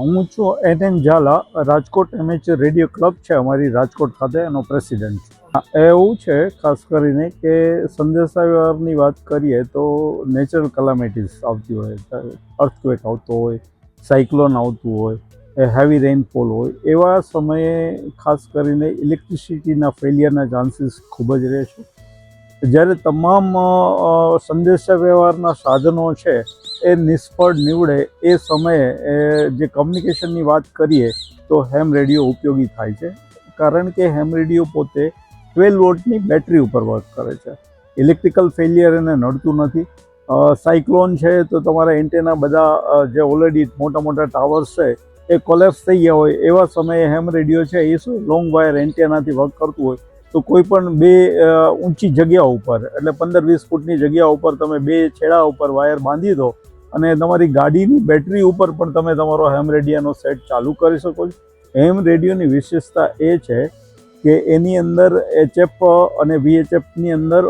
હું છું N N Zala Rajkot amateur radio club છે, અમારી રાજકોટ ખાતે, એનો પ્રેસિડેન્ટ છું. એવું છે, ખાસ કરીને કે સંદેશાવ્યવહારની વાત કરીએ તો નેચરલ કલામિટીઝ આવતી હોય અર્થક્વેક આવતો હોય સાયક્લોન આવતું હોય હેવી રેઇનફોલ હોય, એવા સમયે ખાસ કરીને ઇલેક્ટ્રિસિટીના ફેલિયરના ચાન્સીસ ખૂબ જ રહે છે. જ્યારે તમામ સંદેશાવ્યવહારના સાધનો છે એ નિષ્ફળ નીવડે એ સમયે જે કમ્યુનિકેશનની વાત કરીએ તો હેમ રેડિયો ઉપયોગી થાય છે. કારણ કે હેમ રેડિયો પોતે ટ્વેલ્વ વોટની બેટરી ઉપર વર્ક કરે છે. ઇલેક્ટ્રિકલ ફેલિયર એને નડતું નથી. સાયક્લોન છે તો તમારા એન્ટેના બધા જે ઓલરેડી મોટા મોટા ટાવર્સ છે એ કોલેપ્સ થઈ ગયા હોય એવા સમયે હેમ રેડિયો છે એ શું લોંગ વાયર એન્ટેનાથી વર્ક કરતું હોય તો કોઈ પણ બે ઊંચી જગ્યા ઉપર એટલે પંદર વીસ ફૂટની જગ્યા ઉપર તમે બે છેડા ઉપર વાયર બાંધી દો અને તમારી ગાડીની બેટરી ઉપર પણ તમે તમારો હેમ રેડિયાનો સેટ ચાલુ કરી શકો છો. હેમ રેડિયોની વિશેષતા એ છે કે એની અંદર એચએફ અને વીએચએફની અંદર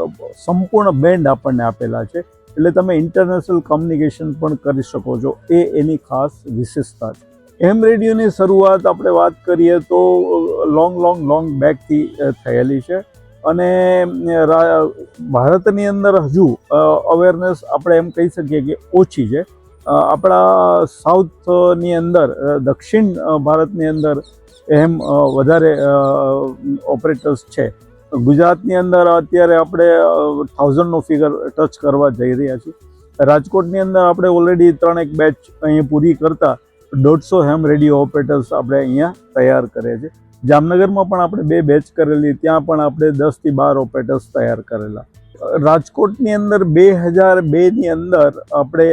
સંપૂર્ણ બેન્ડ આપણને આપેલા છે. એટલે તમે ઇન્ટરનેશનલ કમ્યુનિકેશન પણ કરી શકો છો. એ એની ખાસ વિશેષતા છે. એમ રેડિયોની શરૂઆત આપણે વાત કરીએ તો લોંગ લોંગ લોંગ બેકથી થયેલી છે. અને ભારતની અંદર હજુ અવેરનેસ આપણે એમ કહી શકીએ કે ઓછી છે. આપણા સાઉથની અંદર દક્ષિણ ભારતની અંદર એમ વધારે ઓપરેટર્સ છે. ગુજરાતની અંદર અત્યારે આપણે થાઉઝન્ડનો ફિગર ટચ કરવા જઈ રહ્યા છીએ. રાજકોટની અંદર આપણે ઓલરેડી ત્રણ એક બેચ અહીંયા પૂરી કરતા દોઢસો હેમ રેડિયો ઓપરેટર્સ આપણે અહીંયા તૈયાર કરે છીએ જામનગરમાં પણ આપણે બે બેચ કરેલી, ત્યાં પણ આપણે દસથી બાર ઓપરેટર્સ તૈયાર કરેલા. રાજકોટની અંદર બે હજાર બેની અંદર આપણે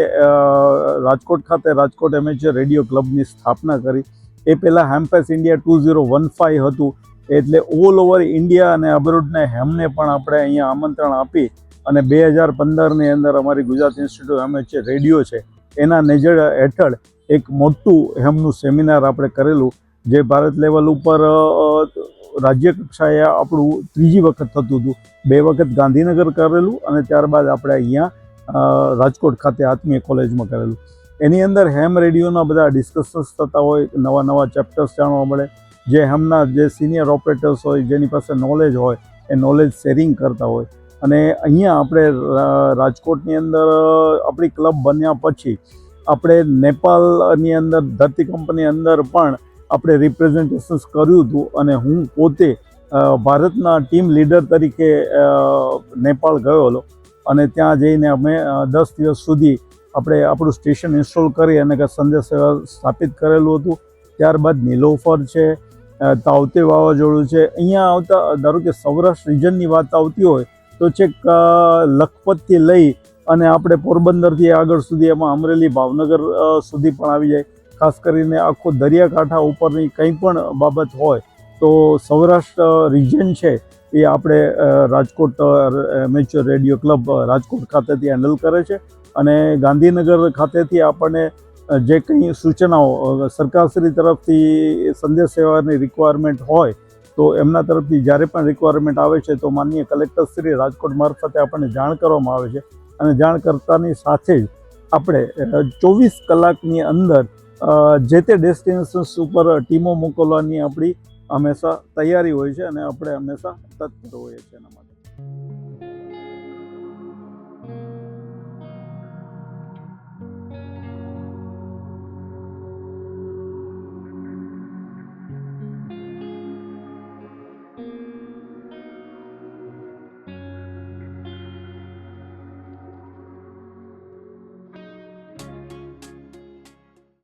રાજકોટ ખાતે રાજકોટ એમેચર રેડિયો ક્લબની સ્થાપના કરી. એ પહેલાં hamfest India two zero one five હતું. એટલે ઓલ ઓવર ઇન્ડિયા અને અબ્રોડને હેમને પણ આપણે અહીંયા આમંત્રણ આપી અને બે હજાર પંદરની અંદર અમારી ગુજરાત ઇન્સ્ટિટ્યૂટ એમેચર રેડિયો છે. એના નેજર હેઠળ એક મોટું હેમનું સેમિનાર આપણે કરેલું. જે ભારત લેવલ ઉપર રાજ્ય કક્ષાએ આપણું ત્રીજી વખત થતું હતું. બે વખત ગાંધીનગર કરેલું અને ત્યારબાદ આપણે અહીંયા રાજકોટ ખાતે આત્મીય કોલેજમાં કરેલું. એની અંદર હેમ રેડિયોના બધા ડિસ્કશન્સ થતા હોય, નવા નવા ચેપ્ટર્સ જાણવા મળે. જે હેમના જે સિનિયર ઓપરેટર્સ હોય, જેની પાસે નોલેજ હોય, એ નોલેજ શેરિંગ કરતા હોય. અને અહીંયા આપણે રાજકોટની અંદર આપણી ક્લબ બન્યા પછી, આપણે નેપાળની અંદર ધરતીકંપની અંદર પણ આપણે રિપ્રેઝન્ટેશન્સ કર્યું હતું અને હું પોતે ભારતના ટીમ લીડર તરીકે નેપાળ ગયો હતો. અને ત્યાં જઈને અમે દસ દિવસ સુધી આપણે આપણું સ્ટેશન ઇન્સ્ટોલ કરી અને સંદેશ સ્થાપિત કરેલું હતું. ત્યારબાદ નીલોફર છે તાવતે વાવાઝોડું છે. અહીંયા આવતા, ધારો કે સૌરાષ્ટ્ર રિજનની વાત આવતી હોય, તો છેક લખપતથી લઈ અને આપણે પોરબંદરથી આગળ સુધી એમાં અમરેલી, ભાવનગર સુધી પણ આવી જાય. ખાસ કરીને આખો દરિયાકાંઠા ઉપરની કંઈ પણ બાબત હોય તો સૌરાષ્ટ્ર રિજન છે, એ આપણે Rajkot mature radio club Rajkot ખાતેથી હેન્ડલ કરે છે અને ગાંધીનગર ખાતેથી આપણને જે કંઈ સૂચનાઓ સરકારશ્રી તરફથી સંદેશ સેવાની રિક્વાયરમેન્ટ હોય તો એમના તરફથી જ્યારે પણ રિક્વાયરમેન્ટ આવે છે તો માનનીય કલેક્ટરશ્રી રાજકોટ મારફતે આપણને જાણ કરવામાં આવે છે અને જાણ કરતાની સાથે જ આપણે ચોવીસ કલાકની અંદર જે તે ડેસ્ટિનેશન્સ ઉપર ટીમો મોકલવાની આપણી હંમેશા તૈયારી હોય છે અને આપણે હંમેશા તત્પર હોઈએ છીએ એના માટે.